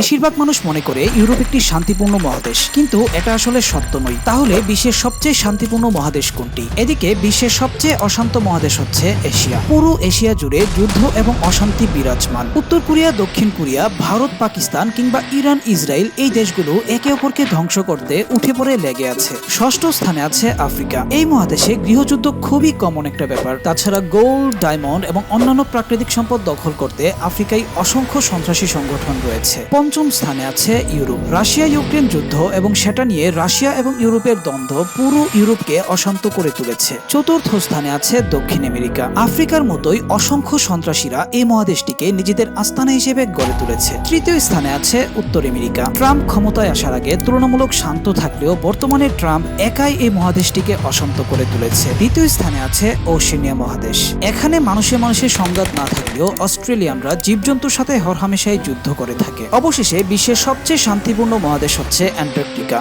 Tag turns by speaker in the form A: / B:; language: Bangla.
A: বেশিরভাগ মানুষ মনে করে ইউরোপ একটি শান্তিপূর্ণ মহাদেশ। কিন্তু এটা আসলে সত্য নয়। তাহলে বিশ্বের সবচেয়ে শান্তিপূর্ণ মহাদেশ কোনটি? এদিকে বিশ্বের সবচেয়ে অশান্ত মহাদেশ হচ্ছে এশিয়া। পুরো এশিয়া জুড়ে যুদ্ধ এবং অশান্তি বিরাজমান। উত্তর কোরিয়া, দক্ষিণ কোরিয়া, ভারত, পাকিস্তান কিংবা ইরান, ইসরায়েল এই দেশগুলো একে অপরকে ধ্বংস করতে উঠে পড়ে লেগে আছে। ষষ্ঠ স্থানে আছে আফ্রিকা। এই মহাদেশে গৃহযুদ্ধ খুবই কমন একটা ব্যাপার। তাছাড়া গোল্ড ডায়মন্ড এবং অন্যান্য প্রাকৃতিক সম্পদ দখল করতে আফ্রিকায় অসংখ্য সন্ত্রাসী সংগঠন রয়েছে। পঞ্চম স্থানে আছে ইউরোপ। রাশিয়া, ইউক্রেন যুদ্ধ এবং সেটা নিয়ে রাশিয়া এবং ইউরোপের দ্বন্দ্ব পুরো ইউরোপকে অশান্ত করে তুলেছে। চতুর্থ স্থানে আছে দক্ষিণ আমেরিকা। আফ্রিকার মতোই অসংখ্য সন্ত্রাসীরা এই মহাদেশটিকে নিজেদের আস্তানা হিসেবে গড়ে তুলেছে। তৃতীয় স্থানে আছে উত্তর আমেরিকা। ট্রাম্প ক্ষমতায় আসার আগে তুলনামূলক শান্ত থাকলেও বর্তমানে ট্রাম্প একাই এই মহাদেশটিকে অশান্ত করে তুলেছে। দ্বিতীয় স্থানে আছে ওশেনিয়া মহাদেশ। এখানে মানুষে মানুষের সংঘাত না থাকলেও অস্ট্রেলিয়ানরা জীবজন্তুর সাথে হরহামেশাই যুদ্ধ করে থাকে। অবশেষে বিশ্বের সবচেয়ে শান্তিপূর্ণ মহাদেশ হচ্ছে অ্যান্টার্কটিকা।